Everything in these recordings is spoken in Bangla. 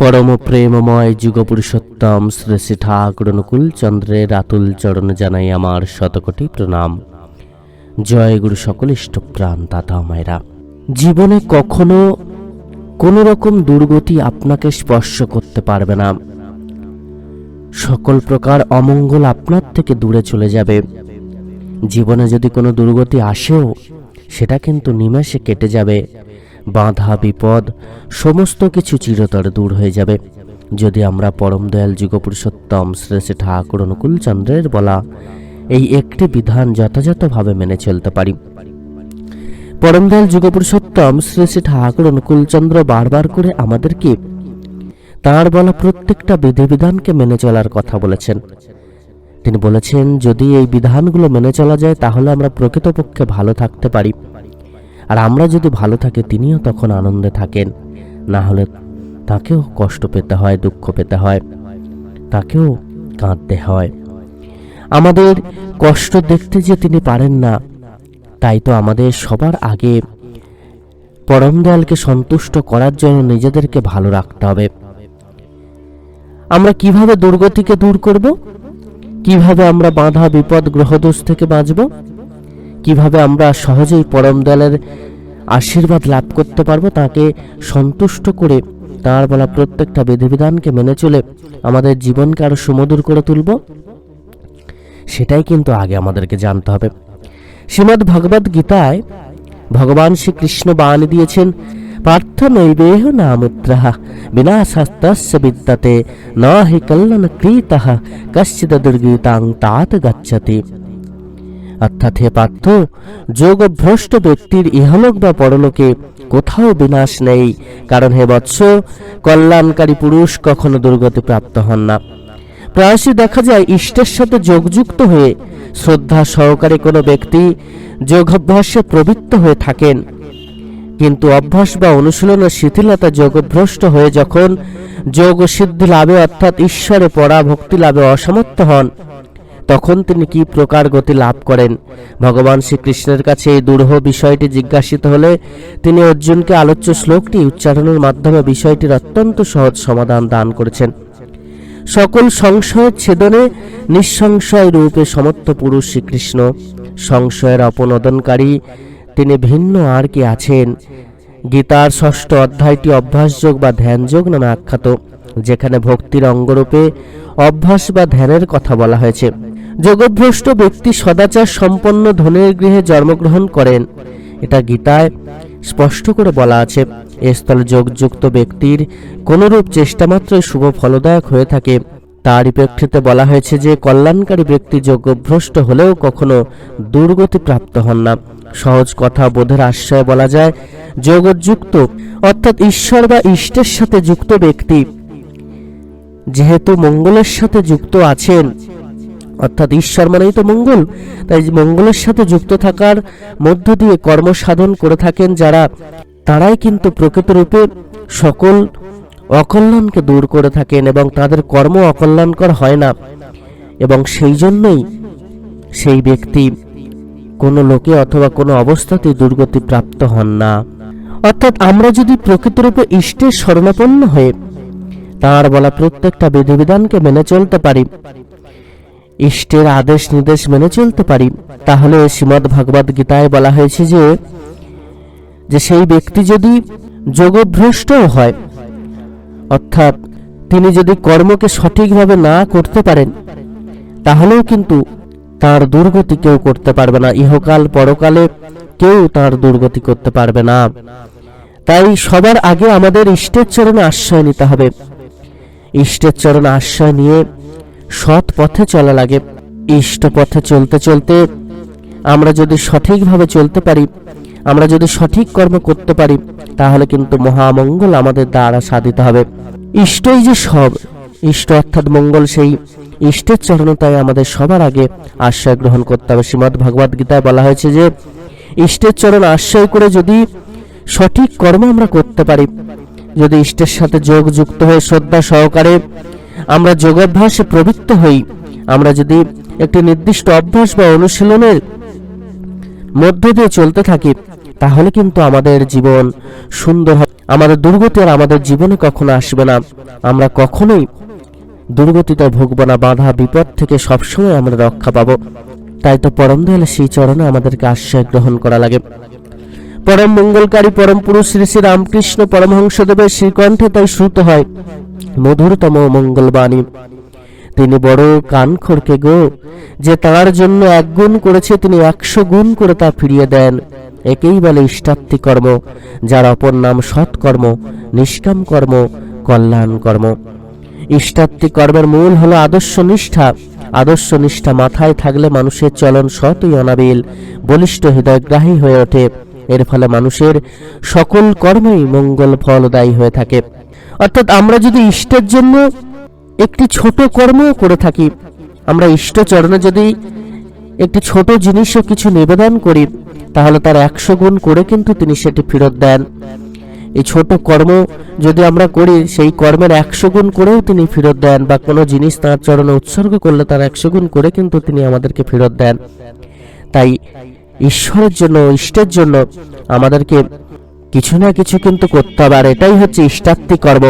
পরম প্রেমময় যুগপুরুষোত্তম শ্রী শ্রী ঠাকুর অনুকূল চন্দ্রের আতুল চরণ জানাই আমার শতকোটি প্রণাম। জয় গুরু সকল ইষ্টপ্রাণ দাদা মায়েরা। জীবনে কখনো কোনো রকম দুর্গতি আপনাকে স্পর্শ করতে পারবে না। সকল প্রকার অমঙ্গল আপনার থেকে দূরে চলে যাবে। জীবনে যদি কোনো দুর্গতি আসেও, সেটা কিন্তু নিমেষে কেটে যাবে। বাধা, বিপদ, সমস্ত কিছু চিরতর দূর হয়ে যাবে। যদি আমরা পরম দয়াল যুগপুরুষোত্তম শ্রী ঠাকুর অনুকূল চন্দ্রের বলা এই একটি বিধান যথাযথভাবে মেনে চলতে পারি। পরম দয়াল যুগপুরুষোত্তম শ্রী শ্রী ঠাকুর অনুকূলচন্দ্র বারবার করে আমাদেরকে তাঁর বলা প্রত্যেকটা বিধিবিধানকে মেনে চলার কথা বলেছেন। তিনি বলেছেন, যদি এই বিধানগুলো মেনে চলা যায়, তাহলে আমরা প্রকৃতপক্ষে ভালো থাকতে পারি। আর আমরা যদি ভালো থাকি, তিনিও তখন আনন্দে থাকেন। না হলে তাকেও কষ্ট পেতে হয়, দুঃখ পেতে হয়, তাকেও কাঁদতে হয়। আমাদের কষ্ট দেখতে যে তিনি পারেন না, তাই তো আমাদের সবার আগে পরম দয়ালকে সন্তুষ্ট করার জন্য নিজেদেরকে ভালো রাখতে হবে। আমরা কীভাবে দুর্গতিকে দূর করব? কীভাবে আমরা বাধা, বিপদ, গ্রহদোষ থেকে বাঁচব? কীভাবে আমরা সহজেই পরম দলের আশীর্বাদ লাভ করতে পারব, তাকে সন্তুষ্ট করে তার বলা প্রত্যেকটা বিধিবিধানকে মেনে চলে আমাদের জীবনকে আরও সুমধুর করে তুলব, সেটাই কিন্তু আগে আমাদেরকে জানতে হবে। শ্রীমদ্ ভগবদ গীতায় ভগবান শ্রীকৃষ্ণ বাণী দিয়েছেন, পার্থ নৈবেহ নামুত্রাহ বিনাশাস্তস্য বিদ্যতে, ন হি কল্যাণ কৃতঃ কশ্চিদ দুর্গীতাং তাত গচ্ছতি। অর্থাৎ হে পার্থ, যোগভ্রষ্ট ব্যক্তির ইহলোক বা পরলোকে কোথাও বিনাশ নেই। কারণ হে বৎস, কল্যাণকারী পুরুষ কখনো দুর্গতি প্রাপ্ত হন না। প্রায়শই দেখা যায় ইষ্টের সাথে যোগযুক্ত হয়ে শ্রদ্ধা সহকারে কোনো ব্যক্তি যোগাভ্যাসে প্রবৃত্ত হয়ে থাকেন। কিন্তু অভ্যাস বা অনুশীলনের শিথিলতা যোগভ্রষ্ট হয়ে যখন যোগ সিদ্ধি লাভে অর্থাৎ ঈশ্বরে পড়া ভক্তি লাভে অসমর্থ হন তখন তিনি কি প্রকার গতি লাভ করেন? ভগবান শ্রীকৃষ্ণের কাছে এই দূঢ় বিষয়টি জিজ্ঞাসিত হলে তিনি অর্জুনকে আলোচ্য শ্লোকটি উচ্চারণের মাধ্যমে বিষয়টির অত্যন্ত সহজ সমাধান দান করেছেন। সকল সংশয়ের ছেদনে নিঃসংশয় রূপে সমর্থ পুরুষ শ্রীকৃষ্ণ। সংশয়ের অপনোদনকারী তিনি ভিন্ন আর কি আছেন? গীতার ষষ্ঠ অধ্যায়টি অভ্যাসযোগ বা ধ্যানযোগ নামে আখ্যাত, যেখানে ভক্তির অঙ্গরূপে অভ্যাস বা ধ্যানের কথা বলা হয়েছে। যোগভ্রষ্ট ব্যক্তি সদাচার সম্পন্ন ধনের গৃহে জন্মগ্রহণ করেন। এটা গীতায় স্পষ্ট করে বলা আছে। এ স্থলে যোগযুক্ত ব্যক্তির কোনরূপ চেষ্টামাত্রই শুভ ফলদায়ক হয়ে থাকে। তারই প্রেক্ষিতে বলা হয়েছে যে, কল্যাণকারী ব্যক্তি যোগভ্রষ্ট হলেও কখনো দুর্গতি প্রাপ্ত হন না। সহজ কথা বোধের আশ্রয়ে বলা যায়, যোগযুক্ত, অর্থাৎ ঈশ্বর বা ইষ্টের সাথে যুক্ত ব্যক্তি যেহেতু মঙ্গলের সাথে যুক্ত আছেন অর্থাৎ ঈশ্বর মানেই তো মঙ্গল। তাই মঙ্গলের সাথে যুক্ত থাকার মধ্য দিয়ে কর্ম সাধন করে থাকেন যারা। তারাই কিন্তু প্রকৃতরূপে সকল অকল্যাণকে দূর করে থাকেন এবং তাদের কর্ম অকল্যাণকর হয় না। এবং সেই জন্যই সেই ব্যক্তি কোনো লোকে অথবা কোনো অবস্থাতেই দুর্গতি প্রাপ্ত হন না। অর্থাৎ আমরা যদি প্রকৃতরূপে ইষ্টের শরণাপন্ন হয়ে তাঁর বলা প্রত্যেকটা বিধিবিধানকে মেনে চলতে পারি ইষ্টের আদেশ নির্দেশ মেনে চলতে পারি। তাহলে শ্রীমদ্ ভগবদ গীতায় বলা হয়েছে যে যে সেই ব্যক্তি যদি যোগভ্রষ্টও হয়, অর্থাৎ তিনি যদি কর্মকে সঠিকভাবে না করতে পারেন, তাহলেও কিন্তু তার দুর্গতি কেউ করতে পারবে না। ইহকাল পরকালে কেউ তার দুর্গতি করতে পারবে না। তাই সবার আগে আমাদের ইষ্টের চরণে আশ্রয় নিতে হবে। ইষ্টের চরণে আশ্রয় নিয়ে সৎ পথে চলা লাগে। ইষ্ট পথে চলতে চলতে আমরা যদি সঠিকভাবে চলতে পারি, আমরা যদি সঠিক কর্ম করতে পারি, তাহলে কিন্তু মহামঙ্গল আমাদের দ্বারা সাধিত হবে। ইষ্টই যে সব, ইষ্ট অর্থাৎ মঙ্গল সেই। ইষ্টের চরণতায় আমাদের সবার আগে আশ্রয় গ্রহণ করতে হবে। শ্রীমদ্ ভগবদ গীতায় বলা হয়েছে যে, ইষ্টের চরণ আশ্রয় করে যদি সঠিক কর্ম আমরা করতে পারি, যদি ইষ্টের সাথে যোগ যুক্ত হয়ে শ্রদ্ধা সহকারে আমরা যোগাভ্যাসে প্রবৃত্ত হই। আমরা যদি একটি নির্দিষ্ট অভ্যাস বা অনুশীলনের মধ্য দিয়ে চলতে থাকি, তাহলে কিন্তু আমাদের জীবন সুন্দর হবে আমাদের দুর্গতি আর আমাদের জীবনে কখনো আসবে না। আমরা কখনোই দুর্গতিতে ভুগব না, বাধা, বিপদ থেকে সবসময় আমরা রক্ষা পাবো। তাই তো পরম দয়াল সেই চরণে আমাদেরকে আশ্রয় গ্রহণ করা লাগে। পরম মঙ্গলকারী, পরম পুরুষ শ্রী শ্রী রামকৃষ্ণ পরমহংসদেবের শ্রীকণ্ঠে তাই শ্রুত হয় মধুরতম মঙ্গলবাণী। তিনি বড় কান খড়কে গো, যে তার জন্য এক গুণ করেছে তিনি একশো গুণ করে তা ফিরিয়ে দেন। একেই বলে ইষ্টাত্তি কর্ম যার অপর নাম সৎকর্ম, নিষ্কাম কর্ম, কল্যাণ কর্ম। ইষ্টাত্তি কর্মের মূল হলো আদর্শ নিষ্ঠা। আদর্শ নিষ্ঠা মাথায় থাকলে মানুষের চলন সতই অনাবিল, বলিষ্ঠ হৃদয়গ্রাহী হয়ে ওঠে। এর ফলে মানুষের সকল কর্মই মঙ্গল ফলদায়ী হয়ে থাকে। অর্থাৎ আমরা যদি ইষ্টের জন্য একটি ছোট কর্মও করে থাকি, আমরা ইষ্ট চরণে যদি একটি ছোট জিনিসও কিছু নিবেদন করি, তাহলে তার একশো গুণ করে কিন্তু তিনি সেটি ফেরত দেন। এই ছোট কর্ম যদি আমরা করি, সেই কর্মের একশো গুণ করেও তিনি ফেরত দেন বা কোনো জিনিস তার চরণে উৎসর্গ করলে তার একশো গুণ করে কিন্তু তিনি আমাদেরকে ফেরত দেন। তাই ঈশ্বরের জন্য, ইষ্টের জন্য আমাদেরকে কিছু না কিছু কিন্তু করতে হবে। আর এটাই হচ্ছে ইষ্টাত্তি কর্ম।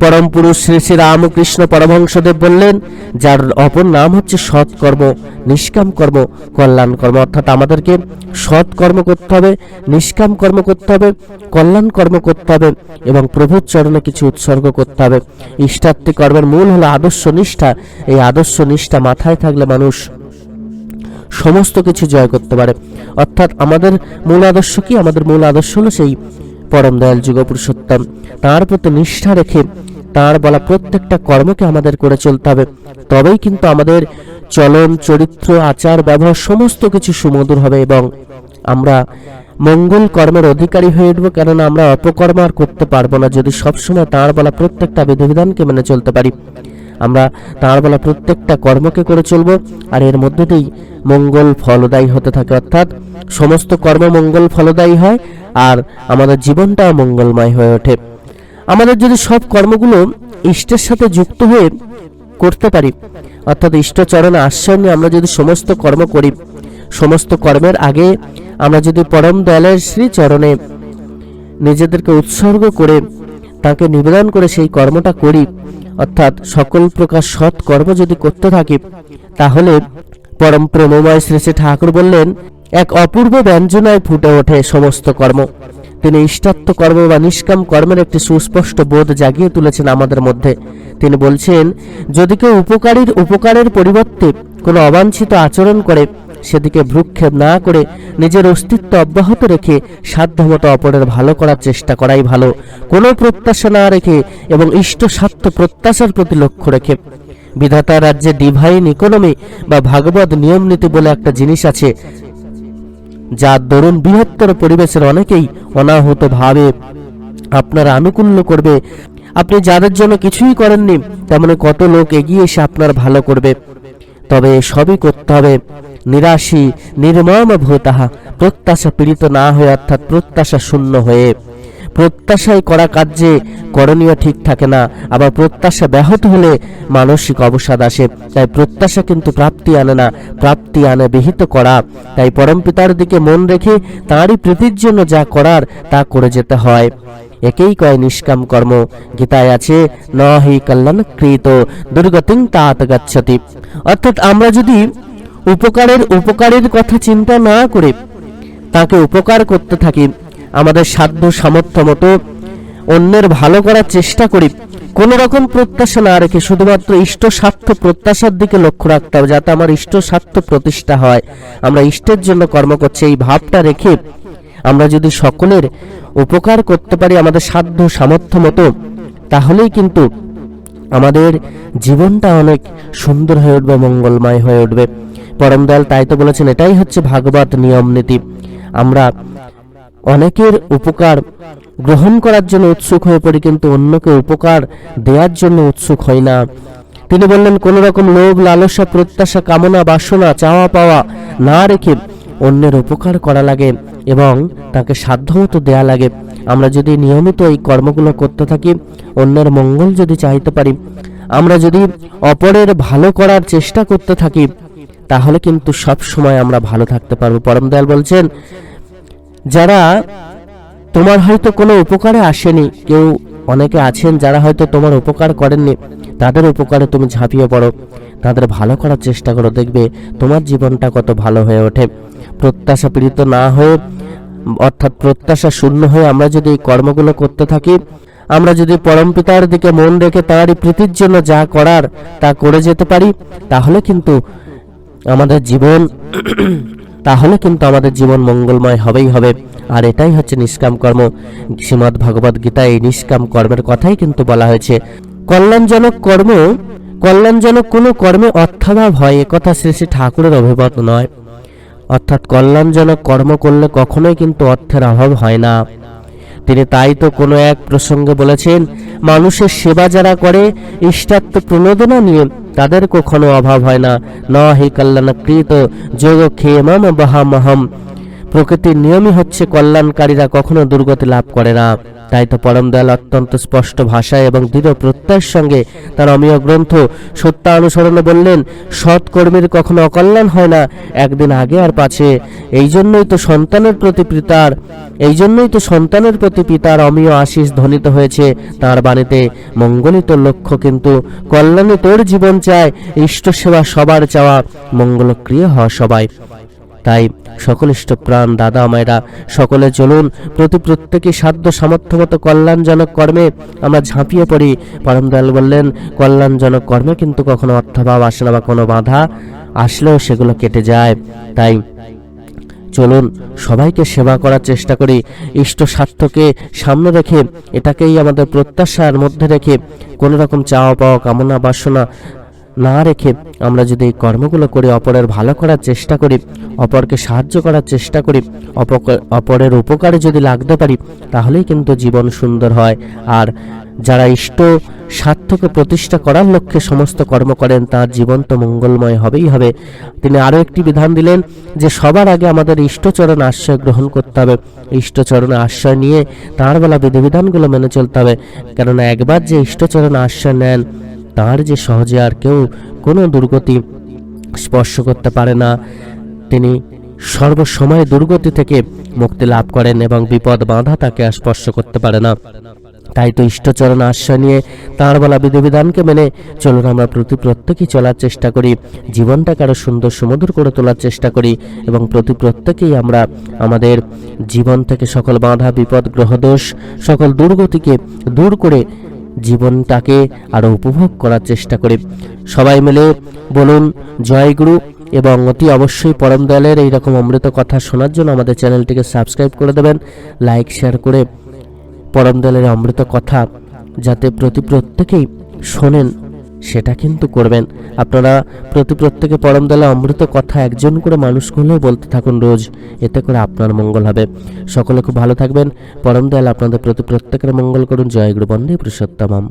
পরম পুরুষ শ্রী শ্রী রামকৃষ্ণ পরমহংসদেব বললেন, যার অপর নাম হচ্ছে সৎকর্ম, নিষ্কাম কর্ম, কল্যাণ কর্ম। অর্থাৎ আমাদেরকে সৎ কর্ম করতে হবে, নিষ্কাম কর্ম করতে হবে, কল্যাণ কর্ম করতে হবে এবং প্রভুর চরণে কিছু উৎসর্গ করতে হবে। ইষ্টাত্তি কর্মের মূল হলো আদর্শ নিষ্ঠা। এই আদর্শ নিষ্ঠা মাথায় থাকলে মানুষ সমস্ত কিছু জয় করতে পারে। অর্থাৎ আমাদের মূল আদর্শ কি? আমাদের মূল আদর্শ হলো সেই পরম দয়াল যুগ পুরুষোত্তম তার প্রতি নিষ্ঠা রেখে তার বলা প্রত্যেকটা কর্মকে আমাদের করে চলতে হবে। তবেই কিন্তু আমাদের চলন, চরিত্র, আচার, ব্যবহার সমস্ত কিছু সুমধুর হবে এবং আমরা মঙ্গল কর্মের অধিকারী হয়ে উঠবো। কেননা আমরা অপকর্ম আর করতে পারব না যদি সবসময় তার বলা প্রত্যেকটা বিধিবিধানকে মেনে চলতে পারি। আমরা তাঁর বলা প্রত্যেকটা কর্মকে করে চলব, আর এর মধ্যে দিয়েই মঙ্গল ফলদায়ী হতে থাকে। অর্থাৎ সমস্ত কর্ম মঙ্গল ফলদায়ী হয়, আর আমাদের জীবনটাও মঙ্গলময় হয়ে ওঠে। আমাদের যদি সব কর্মগুলো ইষ্টের সাথে যুক্ত হয়ে করতে পারি, অর্থাৎ ইষ্টচরণে আশ্রয় নিয়ে আমরা যদি সমস্ত কর্ম করি, সমস্ত কর্মের আগে আমরা যদি পরম দয়ালের শ্রীচরণে নিজেদেরকে উৎসর্গ করে তাকে নিবেদন করে সেই কর্মটা করি। অর্থাৎ সকল প্রকার সৎ কর্ম যদি করতে থাকি, তাহলে পরম প্রেমময় শ্রী শ্রী ঠাকুর বললেন, এক অপূর্ব ব্যঞ্জনায় ফুটে ওঠে সমস্ত কর্ম। তিনি ইষ্টাত্ম কর্ম বা নিষ্কাম কর্মের একটি সুস্পষ্ট বোধ জাগিয়ে তুলেছেন আমাদের মধ্যে। তিনি বলছেন, যদি কেউ উপকারীর উপকারের পরিবর্তে কোনো অবাঞ্ছিত আচরণ করে সেদিকে ভ্রুক্ষেপ না করে নিজের অস্তিত্ব অব্যাহত রেখে সাধ্যমতো অপরের ভালো করার চেষ্টা করাই ভালো। কোনো প্রত্যাশা না রেখে এবং ইষ্ট স্বার্থ প্রত্যাশার প্রতি লক্ষ্য রেখে। বিধাতা রাজ্যে ডিভাইন ইকোনমি বা ভাগবত নিয়ম নীতি বলে একটা জিনিস আছে, যা দরুন বৃহত্তর পরিবেশের অনেকেই অনাহত ভাবে। আপনার আনুকূল্য করবে। আপনি যাদের জন্য কিছুই করেননি, তেমনি কত লোক এগিয়ে এসে আপনার ভালো করবে। তবে সবই করতে হবে। নিরাশী নির্মম ভূতাহা প্রত্যাশা পীড়িত না হয়ে অর্থাৎ প্রত্যাশা শূন্য হয়ে। প্রত্যাশায় করা কার্যে করণীয় ঠিক থাকে না। আবার প্রত্যাশা ব্যাহত হলে মানসিক অবসাদ আসে। তাই প্রত্যাশা কিন্তু প্রাপ্তি আনে না। প্রাপ্তি আনে বিহিত করা। তাই পরমপিতার দিকে মন রেখে তাঁরই প্রীতির জন্য যা করার তা করে যেতে হয়। একেই কয় নিষ্কাম কর্ম। গীতায় আছে ন হি কল্যাণ কৃত দুর্গতিং তাত গচ্ছতি। অর্থাৎ আমরা যদি উপকারের উপকারের কথা চিন্তা না করে তাকে উপকার করতে থাকি। আমাদের সাধ্য সামর্থ্য মতো অন্যের ভালো করার চেষ্টা করি। কোনো রকম প্রত্যাশা না রেখে শুধুমাত্র ইষ্ট স্বার্থ প্রত্যাশার দিকে লক্ষ্য রাখতে হবে যাতে আমার ইষ্ট স্বার্থ প্রতিষ্ঠা হয়। আমরা ইষ্টের জন্য কর্ম করছি, এই ভাবটা রেখে আমরা যদি সকলের উপকার করতে পারি আমাদের সাধ্য সামর্থ্য মতো, তাহলেই কিন্তু আমাদের জীবনটা অনেক সুন্দর হয়ে উঠবে, মঙ্গলময় হয়ে উঠবে। পরম দয়াল তাই তো বলেছেন, এটাই হচ্ছে ভাগবত নিয়ম নীতি। আমরা অনেকের উপকার গ্রহণ করার জন্য উৎসুক হয়ে পড়ি, কিন্তু অন্যকে উপকার দেওয়ার জন্য উৎসুক হই না। তিনি বললেন, কোন রকম লোভ, লালসা, প্রত্যাশা, কামনা, বাসনা, চাওয়া পাওয়া না রেখে অন্যের উপকার করা লাগে এবং তাকে সাধ্যমতো দেয়া লাগে। আমরা যদি নিয়মিত এই কর্মগুলো করতে থাকি, অন্যের মঙ্গল যদি চাইতে পারি, আমরা যদি অপরের ভালো করার চেষ্টা করতে থাকি তাহলে কিন্তু সব সময় আমরা ভালো থাকতে পারব। পরম দয়াল বলছেন, যারা তোমার হয়তো কোনো উপকারে আসেনি, কেউ অনেকে আছেন যারা হয়তো তোমার উপকার করেননি, তাদের উপকারে তুমি ঝাঁপিয়ে পড়ো, তাদের ভালো করার চেষ্টা করো, দেখবে তোমার জীবনটা কত ভালো হয়ে ওঠে। প্রত্যাশা পীড়িত না হয়ে, অর্থাৎ প্রত্যাশা শূন্য হয়ে আমরা যদি এই কর্মগুলো করতে থাকি, আমরা যদি পরম পিতার দিকে মন রেখে তারই প্রীতির জন্য যা করার তা করে যেতে পারি, তাহলে কিন্তু আমাদের জীবন, তাহলে কিন্তু আমাদের জীবন মঙ্গলময় হবেই হবে। আর এটাই হচ্ছে নিষ্কাম কর্ম। শ্রীমদ্ ভগবদ গীতায় এই নিষ্কাম কর্মের কথাই কিন্তু বলা হয়েছে। কল্যাণজনক কর্ম, কল্যাণজনক কোনো কর্মে অর্থাভাব হয় একথা শ্রী শ্রী ঠাকুরের অভিমত নয়। অর্থাৎ কল্যাণজনক কর্ম করলে কখনোই কিন্তু অর্থের অভাব হয় না। তিনি তাই তো কোনো এক প্রসঙ্গে বলেছেন, মানুষের সেবা যারা করে ইষ্টাত্ম প্রণোদনা নিয়ে তাদের কখনো অভাব হয় না। ন হি কল্যাণকৃত যোগ ক্ষেমম বহামহম। প্রকৃতির নিয়মই হচ্ছে কল্যাণকারীরা কখনো দুর্গতি লাভ করে না। তাই তো পরম দয়াল অত্যন্ত স্পষ্ট ভাষায় এবং দৃঢ় প্রত্যয়ের সঙ্গে তার অমীয় গ্রন্থ সত্যানুসরণে বললেন, সৎকর্মীর কখনো অকল্যাণ হয় না, একদিন আগে আর পাছে। এই জন্যই তো সন্তানের প্রতি পিতার, এই জন্যই তো সন্তানের প্রতি পিতার অমীয় আশিস ধ্বনিত হয়েছে তার বাণীতে। মঙ্গলিত লক্ষ্য কিন্তু কল্যাণে তোর জীবন চায় ইষ্ট সেবা সবার চাওয়া, মঙ্গলক্রিয় হওয়া সবাই। তাই সকল ইষ্টপ্রাণ দাদা, মায়েরা সকলে চলুন। প্রতি প্রত্যেকে সাধ্য, সামর্থ্য মতো কল্যাণজনক কর্মে আমরা ঝাঁপিয়ে পড়ি। পরম দয়াল বললেন, কল্যাণজনক কর্মে কিন্তু কখনো অর্থাভাব আসে না বা কোনো বাধা আসলেও সেগুলো কেটে যায়। তাই চলুন, সবাইকে সেবা করার চেষ্টা করি। ইষ্ট স্বার্থকে সামনে রেখে এটাকেই আমাদের প্রত্যাশার মধ্যে রেখে কোনো রকম চাওয়া পাওয়া কামনা বাসনা না রেখে আমরা যদি এই কর্মগুলো করি, অপরের ভালো করার চেষ্টা করি, অপরকে সাহায্য করার চেষ্টা করি অপরের উপকারে যদি লাগতে পারি, তাহলেই কিন্তু জীবন সুন্দর হয়। আর যারা ইষ্ট স্বার্থকে প্রতিষ্ঠা করার লক্ষ্যে সমস্ত কর্ম করেন, তার জীবন তো মঙ্গলময় হবেই হবে। তিনি আরও একটি বিধান দিলেন যে, সবার আগে আমাদের ইষ্টচরণ আশ্রয় গ্রহণ করতে হবে। ইষ্টচরণে আশ্রয় নিয়ে তাঁর বলা বিধিবিধানগুলো মেনে চলতে হবে। কেননা একবার যে ইষ্টচরণ আশ্রয় নেন তার যে সহজে আর কেউ কোনো দুর্গতি স্পর্শ করতে পারে না। তিনি সর্বসময় দুর্গতি থেকে মুক্তি লাভ করেন এবং বিপদ বাঁধা তাকে স্পর্শ করতে পারে না। তাই তো ইষ্টচরণ আশ্রয় নিয়ে তাঁর বলা বিধিবিধানকে মেনে চলুন আমরা প্রতি প্রত্যেকেই চলার চেষ্টা করি, জীবনটাকে আরও সুন্দর সুমধুর করে তোলার চেষ্টা করি এবং প্রতি প্রত্যেকেই আমরা আমাদের জীবন থেকে সকল বাধা, বিপদ, গ্রহদোষ, সকল দুর্গতিকে দূর করে জীবনটাকে আরও উপভোগ করার চেষ্টা করি। সবাই মিলে বলুন, জয়গুরু এবং অতি অবশ্যই পরম দয়ালের এইরকম অমৃত কথা শোনার জন্য আমাদের চ্যানেলটিকে সাবস্ক্রাইব করে দেবেন, লাইক, শেয়ার করে পরম দয়ালের অমৃত কথা যাতে প্রতি প্রত্যেকেই শোনেন। সেটা কিন্তু করবেন। আপনারা প্রতি প্রত্যেকে পরম দলে অমৃত কথা একজন করে মানুষ হলেও বলতে থাকুন রোজ। এতে করে আপনার মঙ্গল হবে। সকলে খুব ভালো থাকবেন। পরম দয়াল আপনাদের প্রতি প্রত্যেকের মঙ্গল করুন। জয় বন্দে পুরুষোত্তমম।